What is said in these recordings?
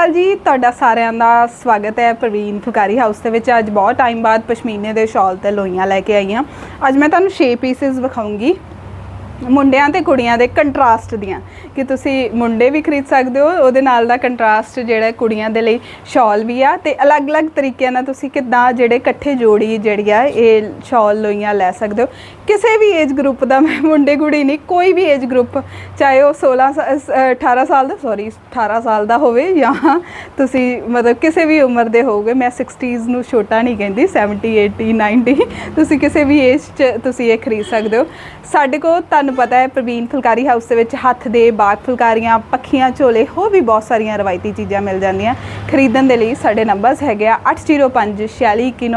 ਅਕਾਲ ਜੀ, ਤੁਹਾਡਾ ਸਾਰਿਆਂ ਦਾ ਸਵਾਗਤ ਹੈ ਪ੍ਰਵੀਨ ਫੁਕਾਰੀ ਹਾਊਸ ਦੇ ਵਿੱਚ। ਅੱਜ ਬਹੁਤ ਟਾਈਮ ਬਾਅਦ ਪਸ਼ਮੀਨੇ ਦੇ ਸ਼ਾਲ ਤੇ ਲੋਈਆਂ ਲੈ ਕੇ ਆਈ ਹਾਂ ਅੱਜ ਮੈਂ ਤੁਹਾਨੂੰ 6 ਪੀਸਸ ਵਿਖਾਉਂਗੀ। ਮੁੰਡਿਆਂ ਤੇ ਕੁੜੀਆਂ ਦੇ ਕੰਟਰਾਸਟ ਦੀਆਂ ਕਿ ਤੁਸੀਂ ਮੁੰਡੇ ਵੀ ਖਰੀਦ ਸਕਦੇ ਹੋ ਉਹਦੇ ਨਾਲ ਦਾ ਕੰਟਰਾਸਟ ਜਿਹੜਾ ਕੁੜੀਆਂ ਦੇ ਲਈ ਸ਼ਾਲ ਵੀ ਆ ਤੇ ਅਲੱਗ-ਅਲੱਗ ਤਰੀਕਿਆਂ ਨਾਲ ਤੁਸੀਂ ਕਿੱਦਾਂ ਜਿਹੜੇ ਇਕੱਠੇ ਜੋੜੀ ਜਿਹੜੀ ਆ ਇਹ ਸ਼ਾਲ ਲੋਈਆਂ ਲੈ ਸਕਦੇ ਹੋ। ਕਿਸੇ ਵੀ ਏਜ ਗਰੁੱਪ ਦਾ ਮੈਂ ਮੁੰਡੇ ਕੁੜੀ ਨਹੀਂ ਕੋਈ ਵੀ ਏਜ ਗਰੁੱਪ ਚਾਹੇ ਉਹ 16 ਸਾ- ਅ, 18 ਸਾਲ ਦਾ ਸੌਰੀ 18 ਸਾਲ ਦਾ ਹੋਵੇ ਜਾਂ ਤੁਸੀਂ ਮਤਲਬ ਕਿਸੇ ਵੀ ਉਮਰ ਦੇ ਹੋਗੇ ਮੈਂ 60s ਨੂੰ ਛੋਟਾ ਨਹੀਂ ਕਹਿੰਦੀ 70 80 90 ਤੁਸੀਂ ਕਿਸੇ ਵੀ ਏਜ 'ਚ ਤੁਸੀਂ ਇਹ ਖਰੀਦ ਸਕਦੇ ਹੋ। ਸਾਡੇ ਕੋਲ ਤੁਹਾਨੂੰ ਤੁਹਾਨੂੰ ਪਤਾ ਹੈ, ਪ੍ਰਵੀਨ ਫੁਲਕਾਰੀ ਹਾਊਸ ਦੇ ਵਿੱਚ ਹੱਥ ਦੇ ਬਾਗ ਫੁਲਕਾਰੀਆਂ, ਪੱਖੀਆਂ, ਝੋਲੇ, ਹੋਰ ਵੀ ਬਹੁਤ ਸਾਰੀਆਂ ਰਵਾਇਤੀ ਚੀਜ਼ਾਂ ਮਿਲ ਜਾਂਦੀਆਂ। ਖਰੀਦਣ ਦੇ ਲਈ ਸਾਡੇ ਨੰਬਰਸ ਹੈਗੇ ਆ 805 46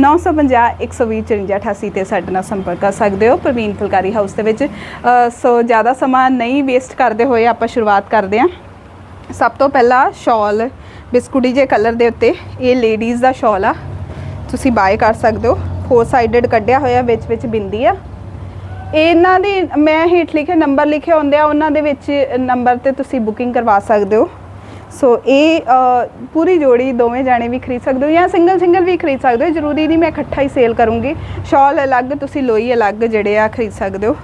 950 120 5488 ਤੇ ਸਾਡੇ ਨਾਲ ਸੰਪਰਕ ਕਰ ਸਕਦੇ ਹੋ। ਪ੍ਰਵੀਨ ਫੁਲਕਾਰੀ ਹਾਊਸ ਦੇ ਵਿੱਚ ਸੋ ਜ਼ਿਆਦਾ ਸਮਾਂ ਨਹੀਂ ਵੇਸਟ ਕਰਦੇ ਹੋਏ ਆਪਾਂ ਸ਼ੁਰੂਆਤ ਕਰਦੇ ਹਾਂ। ਸਭ ਤੋਂ ਪਹਿਲਾਂ ਸ਼ਾਲ ਬਿਸਕੁਟੀ ਜੇ ਕਲਰ ਦੇ ਉੱਤੇ, ਇਹ ਲੇਡੀਜ਼ ਦਾ ਸ਼ਾਲ ਆ। ਤੁਸੀਂ ਬਾਏ ਕਰ ਸਕਦੇ ਹੋ। ਫੋਰ ਸਾਈਡਡ ਕੱਢਿਆ ਹੋਇਆ ਵਿੱਚ ਵਿੱਚ ਬਿੰਦੀ ਆ। ਇਹਨਾਂ ਦੇ ਮੈਂ ਹੇਠ ਲਿਖੇ ਨੰਬਰ ਲਿਖੇ ਹੁੰਦੇ ਆ, ਉਹਨਾਂ ਦੇ ਵਿੱਚ ਨੰਬਰ ਤੇ ਤੁਸੀਂ ਬੁਕਿੰਗ ਕਰਵਾ ਸਕਦੇ ਹੋ। ਸੋ ਇਹ ਪੂਰੀ ਜੋੜੀ ਦੋਵੇਂ ਜਾਣੇ ਵੀ ਖਰੀਦ ਸਕਦੇ ਹੋ ਜਾਂ ਸਿੰਗਲ ਸਿੰਗਲ ਵੀ ਖਰੀਦ ਸਕਦੇ ਹੋ। ਜ਼ਰੂਰੀ ਨਹੀਂ ਮੈਂ ਇਕੱਠਾ ਹੀ ਸੇਲ ਕਰੂੰਗੀ। ਸ਼ਾਲ ਅਲੱਗ, ਤੁਸੀਂ ਲੋਈ ਅਲੱਗ ਜਿਹੜੇ ਆ ਖਰੀਦ ਸਕਦੇ ਹੋ।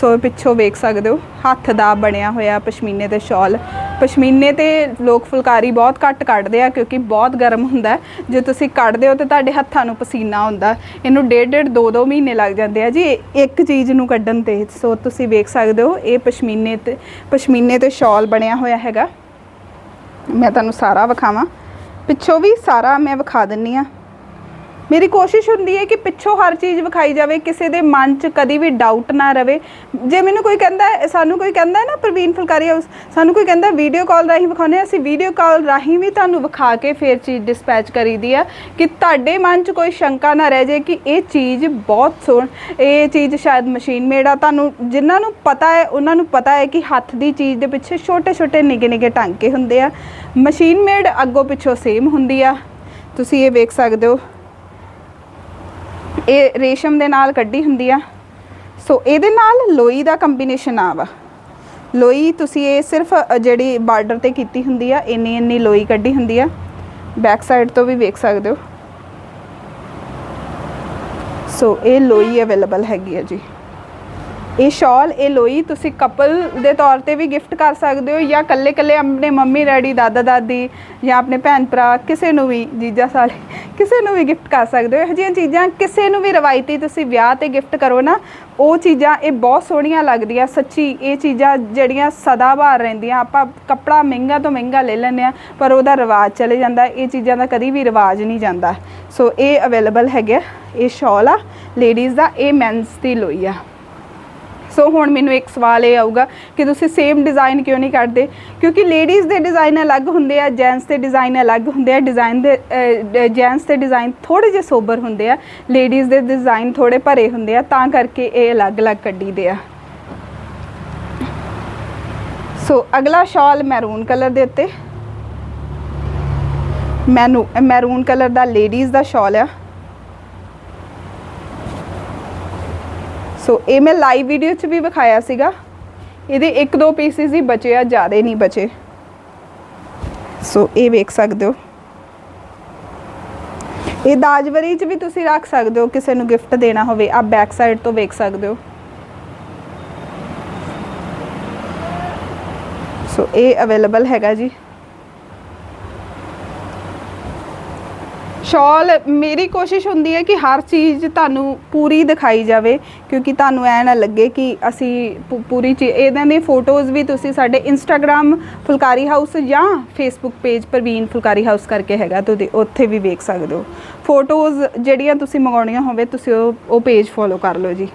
ਸੋ ਪਿੱਛੋਂ ਵੇਖ ਸਕਦੇ ਹੋ, ਹੱਥ ਦਾ ਬਣਿਆ ਹੋਇਆ ਪਸ਼ਮੀਨੇ ਦੇ ਸ਼ਾਲ ਪਸ਼ਮੀਨੇ ਤੇ ਲੋਕ ਫੁਲਕਾਰੀ ਬਹੁਤ ਘੱਟ ਕੱਢਦੇ ਆ, ਕਿਉਂਕਿ ਬਹੁਤ ਗਰਮ ਹੁੰਦਾ ਜੇ ਤੁਸੀਂ ਕੱਢਦੇ ਹੋ ਤੇ ਤੁਹਾਡੇ ਹੱਥਾਂ ਨੂੰ ਪਸੀਨਾ ਹੁੰਦਾ ਇਹਨੂੰ ਡੇਢ ਡੇਢ ਦੋ ਦੋ ਮਹੀਨੇ ਲੱਗ ਜਾਂਦੇ ਆ ਜੀ। ਇੱਕ ਚੀਜ਼ ਨੂੰ ਕੱਢਣ ਤੇ, ਸੋ ਤੁਸੀਂ ਵੇਖ ਸਕਦੇ ਹੋ, ਇਹ ਪਸ਼ਮੀਨੇ ਤੇ ਪਸ਼ਮੀਨੇ ਤੇ ਸ਼ਾਲ ਬਣਿਆ ਹੋਇਆ ਹੈਗਾ। ਮੈਂ ਤੁਹਾਨੂੰ ਸਾਰਾ ਵਿਖਾਵਾਂ। ਪਿੱਛੋਂ ਵੀ ਸਾਰਾ ਮੈਂ ਵਿਖਾ ਦਿੰਨੀ ਆ। ਮੇਰੀ ਕੋਸ਼ਿਸ਼ ਹੁੰਦੀ ਹੈ ਕਿ ਪਿੱਛੋਂ ਹਰ ਚੀਜ਼ ਵਿਖਾਈ ਜਾਵੇ ਕਿਸੇ ਦੇ ਮਨ 'ਚ ਕਦੀ ਵੀ ਡਾਊਟ ਨਾ ਰਵੇ। ਜੇ ਮੈਨੂੰ ਕੋਈ ਕਹਿੰਦਾ ਸਾਨੂੰ ਕੋਈ ਕਹਿੰਦਾ ਨਾ ਪ੍ਰਵੀਨ ਫੁਲਕਾਰੀ ਹਾਊਸ ਸਾਨੂੰ ਕੋਈ ਕਹਿੰਦਾ ਵੀਡੀਓ ਕਾਲ ਰਾਹੀਂ ਵਿਖਾਉਂਦੇ ਹਾਂ, ਅਸੀਂ ਵੀਡੀਓ ਕਾਲ ਰਾਹੀਂ ਵੀ ਤੁਹਾਨੂੰ ਵਿਖਾ ਕੇ ਫਿਰ ਚੀਜ਼ ਡਿਸਪੈਚ ਕਰੀਦੀ ਆ ਕਿ ਤੁਹਾਡੇ ਮਨ 'ਚ ਕੋਈ ਸ਼ੰਕਾ ਨਾ ਰਹਿ ਜਾਏ ਕਿ ਇਹ ਚੀਜ਼ ਬਹੁਤ ਸੋਹਣ ਇਹ ਚੀਜ਼ ਸ਼ਾਇਦ ਮਸ਼ੀਨ ਮੇਡ ਆ। ਤੁਹਾਨੂੰ ਜਿਨ੍ਹਾਂ ਨੂੰ ਪਤਾ ਹੈ ਉਹਨਾਂ ਨੂੰ ਪਤਾ ਹੈ ਕਿ ਹੱਥ ਦੀ ਚੀਜ਼ ਦੇ ਪਿੱਛੇ ਛੋਟੇ ਛੋਟੇ ਨਿੱਕੇ ਨਿੱਕੇ ਟਾਂਕੇ ਹੁੰਦੇ ਆ। ਮਸ਼ੀਨ ਮੇਡ ਅੱਗੋਂ ਪਿੱਛੋਂ ਸੇਮ ਹੁੰਦੀ ਆ। ਤੁਸੀਂ ਇਹ ਵੇਖ ਸਕਦੇ ਹੋ। ਇਹ ਰੇਸ਼ਮ ਦੇ ਨਾਲ ਕੱਢੀ ਹੁੰਦੀ ਆ। ਸੋ ਇਹਦੇ ਨਾਲ ਲੋਈ ਦਾ ਕੰਬੀਨੇਸ਼ਨ ਆ ਵਾ। ਲੋਈ ਤੁਸੀਂ ਇਹ ਸਿਰਫ ਜਿਹੜੀ ਬਾਰਡਰ ਤੇ ਕੀਤੀ ਹੁੰਦੀ ਆ, ਇੰਨੀ ਇੰਨੀ ਲੋਈ ਕੱਢੀ ਹੁੰਦੀ ਆ। ਬੈਕ ਸਾਈਡ ਤੋਂ ਵੀ ਵੇਖ ਸਕਦੇ ਹੋ। ਸੋ ਇਹ ਲੋਈ ਅਵੇਲੇਬਲ ਹੈਗੀ ਆ ਜੀ। ਇਹ ਸ਼ਾਲ, ਇਹ ਲੋਈ ਤੁਸੀਂ ਕਪਲ ਦੇ ਤੌਰ ਤੇ ਵੀ ਗਿਫਟ ਕਰ ਸਕਦੇ ਹੋ ਜਾਂ ਕੱਲੇ ਕੱਲੇ ਆਪਣੇ ਮੰਮੀ, ਡੈਡੀ, ਦਾਦਾ, ਦਾਦੀ ਜਾਂ ਆਪਣੇ ਭੈਣ ਭਰਾ, ਕਿਸੇ ਨੂੰ ਵੀ ਜੀਜਾ, ਸਾਲੇ, ਕਿਸੇ ਨੂੰ ਵੀ ਗਿਫਟ ਕਰ ਸਕਦੇ ਹੋ। ਇਹੋ ਜਿਹੀਆਂ ਚੀਜ਼ਾਂ ਕਿਸੇ ਨੂੰ ਵੀ ਰਵਾਇਤੀ ਤੁਸੀਂ ਵਿਆਹ ਤੇ ਗਿਫਟ ਕਰੋ ਨਾ, ਉਹ ਚੀਜ਼ਾਂ ਇਹ ਬਹੁਤ ਸੋਹਣੀਆਂ ਲੱਗਦੀਆਂ। ਸੱਚੀ ਇਹ ਚੀਜ਼ਾਂ ਜਿਹੜੀਆਂ ਸਦਾ ਬਹਾਰ ਰਹਿੰਦੀਆਂ, ਆਪਾਂ ਕੱਪੜਾ ਮਹਿੰਗਾ ਤੋਂ ਮਹਿੰਗਾ ਲੈ ਲੈਂਦੇ ਆ ਪਰ ਉਹਦਾ ਰਿਵਾਜ ਚਲੇ ਜਾਂਦਾ, ਇਹ ਚੀਜ਼ਾਂ ਦਾ ਕਦੀ ਵੀ ਰਿਵਾਜ ਨਹੀਂ ਜਾਂਦਾ। ਸੋ ਇਹ ਅਵੇਲੇਬਲ ਹੈਗੇ ਆ। ਇਹ ਸ਼ਾਲ ਆ ਲੇਡੀਜ਼ ਦਾ, ਇਹ ਮੈਨਸ ਦੀ ਲੋਈ ਆ। ਸੋ ਹੁਣ ਮੈਨੂੰ ਇੱਕ ਸਵਾਲ ਇਹ ਆਊਗਾ ਕਿ ਤੁਸੀਂ ਸੇਮ ਡਿਜ਼ਾਈਨ ਕਿਉਂ ਨਹੀਂ ਕੱਢਦੇ ਕਿਉਂਕਿ ਲੇਡੀਜ਼ ਦੇ ਡਿਜ਼ਾਈਨ ਅਲੱਗ ਹੁੰਦੇ ਆ ਜੈਂਟਸ ਦੇ ਡਿਜ਼ਾਈਨ ਅਲੱਗ ਹੁੰਦੇ ਆ ਡਿਜ਼ਾਈਨ ਦੇ ਜੈਂਟਸ ਦੇ ਡਿਜ਼ਾਈਨ ਥੋੜੇ ਜਿਹੇ ਸੋਬਰ ਹੁੰਦੇ ਆ ਲੇਡੀਜ਼ ਦੇ ਡਿਜ਼ਾਈਨ ਥੋੜੇ ਭਰੇ ਹੁੰਦੇ ਆ, ਤਾਂ ਕਰਕੇ ਇਹ ਅਲੱਗ-ਅਲੱਗ ਕੱਢੀ ਦੇ ਆ। ਸੋ ਅਗਲਾ ਸ਼ਾਲ ਮੈਰੂਨ ਕਲਰ ਦੇ ਉੱਤੇ। ਮੈਨੂੰ ਮੈਰੂਨ ਕਲਰ ਦਾ ਲੇਡੀਜ਼ ਦਾ ਸ਼ਾਲ ਆ। ਸੋ ਇਹ ਮੈਂ ਲਾਈਵ ਵੀਡੀਓ 'ਚ ਵੀ ਵਿਖਾਇਆ ਸੀਗਾ। ਇਹਦੇ ਇੱਕ ਦੋ ਪੀਸਿਸ ਹੀ ਬਚੇ ਆ, ਜ਼ਿਆਦਾ ਨਹੀਂ ਬਚੇ। ਸੋ ਇਹ ਵੇਖ ਸਕਦੇ ਹੋ। ਇਹ ਦਾਜਵਰੀ 'ਚ ਵੀ ਤੁਸੀਂ ਰੱਖ ਸਕਦੇ ਹੋ, ਕਿਸੇ ਨੂੰ ਗਿਫਟ ਦੇਣਾ ਹੋਵੇ ਆ ਬੈਕ ਸਾਈਡ ਤੋਂ ਵੇਖ ਸਕਦੇ ਹੋ। ਸੋ ਇਹ ਅਵੇਲੇਬਲ ਹੈਗਾ ਜੀ। ਸ਼ਾਲ, ਮੇਰੀ ਕੋਸ਼ਿਸ਼ ਹੁੰਦੀ ਹੈ ਕਿ ਹਰ ਚੀਜ਼ ਤੁਹਾਨੂੰ ਪੂਰੀ ਦਿਖਾਈ ਜਾਵੇ, ਕਿਉਂਕਿ ਤੁਹਾਨੂੰ ਐ ਨਾ ਲੱਗੇ ਕਿ ਅਸੀਂ ਪੂ- ਪੂਰੀ ਚੀਜ਼ ਇਹਨਾਂ ਦੀ ਫੋਟੋਜ਼ ਵੀ ਤੁਸੀਂ ਸਾਡੇ ਇੰਸਟਾਗ੍ਰam ਫੁਲਕਾਰੀ ਹਾਊਸ ਜਾਂ Facebook page Praveen Phulkari house ਕਰਕੇ ਹੈਗਾ, ਤੁਸੀਂ ਉੱਥੇ ਵੀ ਵੇਖ ਸਕਦੇ ਹੋ। ਫੋਟੋਜ਼ ਜਿਹੜੀਆਂ ਤੁਸੀਂ ਮੰਗਾਉਣੀਆਂ ਹੋਵੇ, ਤੁਸੀਂ ਉਹ ਉਹ ਪੇਜ ਫੋਲੋ ਕਰ ਲਓ ਜੀ।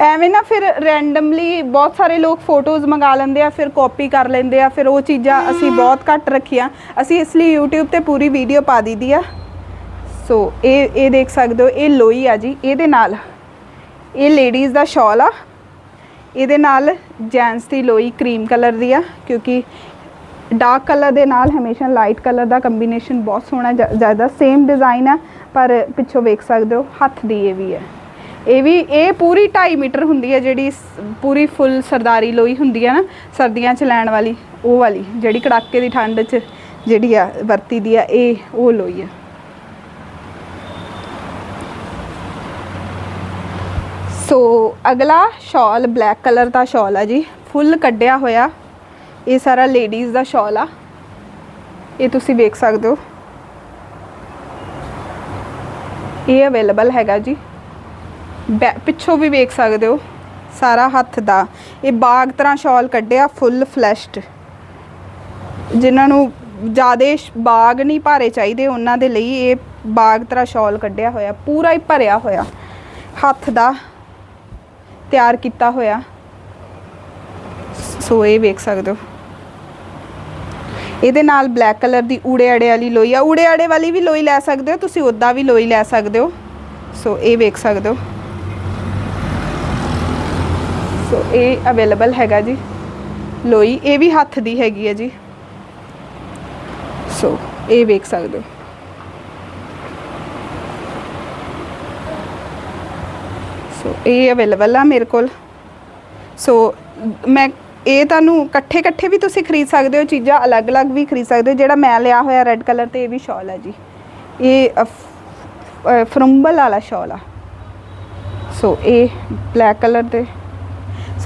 ਐਵੇਂ ਨਾ ਫਿਰ ਰੈਂਡਮਲੀ ਬਹੁਤ ਸਾਰੇ ਲੋਕ ਫੋਟੋਜ਼ ਮੰਗਾ ਲੈਂਦੇ ਆ ਫਿਰ ਕਾਪੀ ਕਰ ਲੈਂਦੇ ਆ ਫਿਰ ਉਹ ਚੀਜ਼ਾਂ ਅਸੀਂ ਬਹੁਤ ਘੱਟ ਰੱਖੀਆਂ। ਅਸੀਂ ਇਸ ਲਈ YouTube ਤੇ ਪੂਰੀ ਵੀਡੀਓ ਪਾ ਦਈਦੀ ਆ। ਸੋ ਇਹ ਇਹ ਦੇਖ ਸਕਦੇ ਹੋ ਇਹ ਲੋਈ ਆ ਜੀ ਇਹਦੇ ਨਾਲ। ਇਹ ਲੇਡੀਜ਼ ਦਾ ਸ਼ਾਲ ਆ। ਇਹਦੇ ਨਾਲ ਜੈਂਟਸ ਦੀ ਲੋਈ ਕਰੀਮ ਕਲਰ ਦੀ ਆ ਕਿਉਂਕਿ ਡਾਰਕ ਕਲਰ ਦੇ ਨਾਲ ਹਮੇਸ਼ਾ ਲਾਈਟ ਕਲਰ ਦਾ ਕੰਬੀਨੇਸ਼ਨ ਬਹੁਤ ਸੋਹਣਾ ਜ਼ਿਆਦਾ ਸੇਮ ਡਿਜ਼ਾਈਨ ਆ ਪਰ ਪਿੱਛੋਂ ਵੇਖ ਸਕਦੇ ਹੋ ਹੱਥ ਦੀ ਇਹ ਵੀ ਹੈ। ਇਹ ਵੀ, ਇਹ ਪੂਰੀ 2.5 ਮੀਟਰ ਹੁੰਦੀ ਹੈ ਜਿਹੜੀ ਪੂਰੀ ਫੁੱਲ ਸਰਦਾਰੀ ਲੋਈ ਹੁੰਦੀ ਹੈ ਨਾ, ਸਰਦੀਆਂ 'ਚ ਲੈਣ ਵਾਲੀ, ਉਹ ਵਾਲੀ, ਜਿਹੜੀ ਕੜਾਕੇ ਦੀ ਠੰਡ 'ਚ ਜਿਹੜੀ ਆ, ਵਰਤੀ ਦੀ ਆ, ਇਹ, ਉਹ ਲੋਈ ਆ। ਸੋ, ਅਗਲਾ ਸ਼ਾਲ, ਬਲੈਕ ਕਲਰ ਦਾ ਸ਼ਾਲ ਆ ਜੀ, ਫੁੱਲ ਕੱਢਿਆ ਹੋਇਆ, ਇਹ ਸਾਰਾ ਲੇਡੀਜ਼ ਦਾ ਸ਼ਾਲ ਆ। ਇਹ ਤੁਸੀਂ ਵੇਖ ਸਕਦੇ ਹੋ। ਇਹ ਅਵੇਲੇਬਲ ਹੈਗਾ ਜੀ। ਪਿੱਛੋਂ ਵੀ ਵੇਖ ਸਕਦੇ ਹੋ, ਸਾਰਾ ਹੱਥ ਦਾ। ਇਹ ਬਾਗ ਤਰ੍ਹਾਂ ਸ਼ਾਲ ਕੱਢਿਆ ਫੁੱਲ ਫਲੈਸ਼ਡ ਜਿਨ੍ਹਾਂ ਨੂੰ ਜਿਆਦੇ ਬਾਗ ਨਹੀਂ ਭਾਰੇ ਚਾਹੀਦੇ, ਉਹਨਾਂ ਦੇ ਲਈ ਇਹ ਬਾਗ ਤਰ੍ਹਾਂ ਸ਼ਾਲ ਕੱਢਿਆ ਹੋਇਆ, ਪੂਰਾ ਹੀ ਭਰਿਆ ਹੋਇਆ। ਹੱਥ ਦਾ ਤਿਆਰ ਕੀਤਾ ਹੋਇਆ। ਸੋ ਇਹ ਵੇਖ ਸਕਦੇ ਹੋ। ਇਹਦੇ ਨਾਲ ਬਲੈਕ ਕਲਰ ਦੀ ਊੜੇ ਅੜੇ ਵਾਲੀ ਲੋਈ ਆ। ਊੜੇ ਅੜੇ ਵਾਲੀ ਵੀ ਲੋਈ ਲੈ ਸਕਦੇ ਹੋ, ਤੁਸੀਂ ਉੱਦਾਂ ਵੀ ਲੋਈ ਲੈ ਸਕਦੇ ਹੋ। ਸੋ ਇਹ ਵੇਖ ਸਕਦੇ ਹੋ। ਸੋ ਇਹ ਅਵੇਲੇਬਲ ਹੈਗਾ ਜੀ। ਲੋਈ, ਇਹ ਵੀ ਹੱਥ ਦੀ ਹੈਗੀ ਹੈ ਜੀ। ਸੋ ਇਹ ਵੇਖ ਸਕਦੇ ਹੋ। ਸੋ ਇਹ ਅਵੇਲੇਬਲ ਆ ਮੇਰੇ ਕੋਲ। ਸੋ ਮੈਂ, ਇਹ ਤੁਹਾਨੂੰ ਇਕੱਠੇ ਇਕੱਠੇ ਵੀ ਤੁਸੀਂ ਖਰੀਦ ਸਕਦੇ ਹੋ, ਚੀਜ਼ਾਂ ਅਲੱਗ-ਅਲੱਗ ਵੀ ਖਰੀਦ ਸਕਦੇ ਹੋ, ਜਿਹੜਾ ਮੈਂ ਲਿਆ ਹੋਇਆ ਰੈੱਡ ਕਲਰ ਤੇ ਇਹ ਵੀ ਸ਼ਾਲ ਹੈ ਜੀ। ਇਹ ਫਰੰਬਲ ਵਾਲਾ ਸ਼ਾਲ ਆ। ਸੋ ਇਹ ਬਲੈਕ ਕਲਰ ਤੇ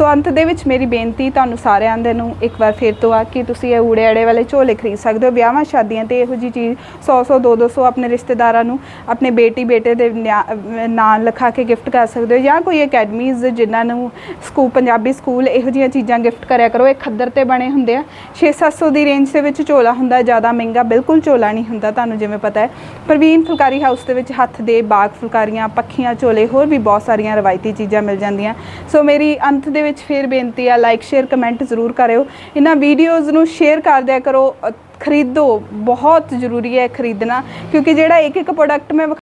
ਸੋ ਅੰਤ ਦੇ ਵਿੱਚ ਮੇਰੀ ਬੇਨਤੀ ਤੁਹਾਨੂੰ ਸਾਰਿਆਂ ਦੇ ਨੂੰ ਇੱਕ ਵਾਰ ਫਿਰ ਤੋਂ ਆ ਕਿ ਤੁਸੀਂ ਇਹ ਊੜੇ ਅੜੇ ਵਾਲੇ ਝੋਲੇ ਖਰੀਦ ਸਕਦੇ ਹੋ, ਵਿਆਹਾਂ, ਸ਼ਾਦੀਆਂ ਤੇ ਇਹੋ ਜੀ ਚੀਜ਼ 100 100 200 200 ਆਪਣੇ ਰਿਸ਼ਤੇਦਾਰਾਂ ਨੂੰ ਆਪਣੇ ਬੇਟੀ, ਬੇਟੇ ਦੇ ਨਿਆ- ਨਾਂ ਲਿਖਾ ਕੇ ਗਿਫਟ ਕਰ ਸਕਦੇ ਹੋ ਜਾਂ ਕੋਈ ਅਕੈਡਮੀਜ਼ ਜਿਨ੍ਹਾਂ ਨੂੰ ਸਕੂਲ ਪੰਜਾਬੀ ਸਕੂਲ ਇਹੋ ਜਿਹੀਆਂ ਚੀਜ਼ਾਂ ਗਿਫਟ ਕਰਿਆ ਕਰੋ। ਇਹ ਖੱਦਰ ਤੇ ਬਣੇ ਹੁੰਦੇ ਆ। 6-700 ਦੀ ਰੇਂਜ ਦੇ ਵਿੱਚ ਝੋਲਾ ਹੁੰਦਾ, ਜ਼ਿਆਦਾ ਮਹਿੰਗਾ ਬਿਲਕੁਲ ਝੋਲਾ ਨਹੀਂ ਹੁੰਦਾ, ਤੁਹਾਨੂੰ ਜਿਵੇਂ ਪਤਾ ਹੈ। ਪ੍ਰਵੀਨ ਫੁਲਕਾਰੀ ਹਾਊਸ ਦੇ ਵਿੱਚ ਹੱਥ ਦੇ ਬਾਗ ਫੁਲਕਾਰੀਆਂ, ਪੱਖੀਆਂ, ਝੋਲੇ ਹੋਰ ਵੀ ਬਹੁਤ ਸਾਰੀਆਂ ਰਵਾਇਤੀ ਚੀਜ਼ਾਂ ਮਿਲ ਜਾਂਦੀਆਂ। ਸੋ ਮੇਰੀ ਅੰਤ ਦੇ ਵਿੱਚ ਫਿਰ ਬੇਨਤੀ ਆ ਲਾਈਕ ਸ਼ੇਅਰ ਕਮੈਂਟ ਜ਼ਰੂਰ ਕਰਿਓ। ਇਹਨਾਂ ਵੀਡੀਓਜ਼ ਨੂੰ ਸ਼ੇਅਰ ਕਰ ਦਿਆ ਕਰੋ ਖਰੀਦੋ। ਬਹੁਤ ਜ਼ਰੂਰੀ ਹੈ ਖਰੀਦਣਾ, ਕਿਉਂਕਿ ਜਿਹੜਾ ਇੱਕ ਇੱਕ ਪ੍ਰੋਡਕਟ ਮੈਂ ਵਿਖਾ-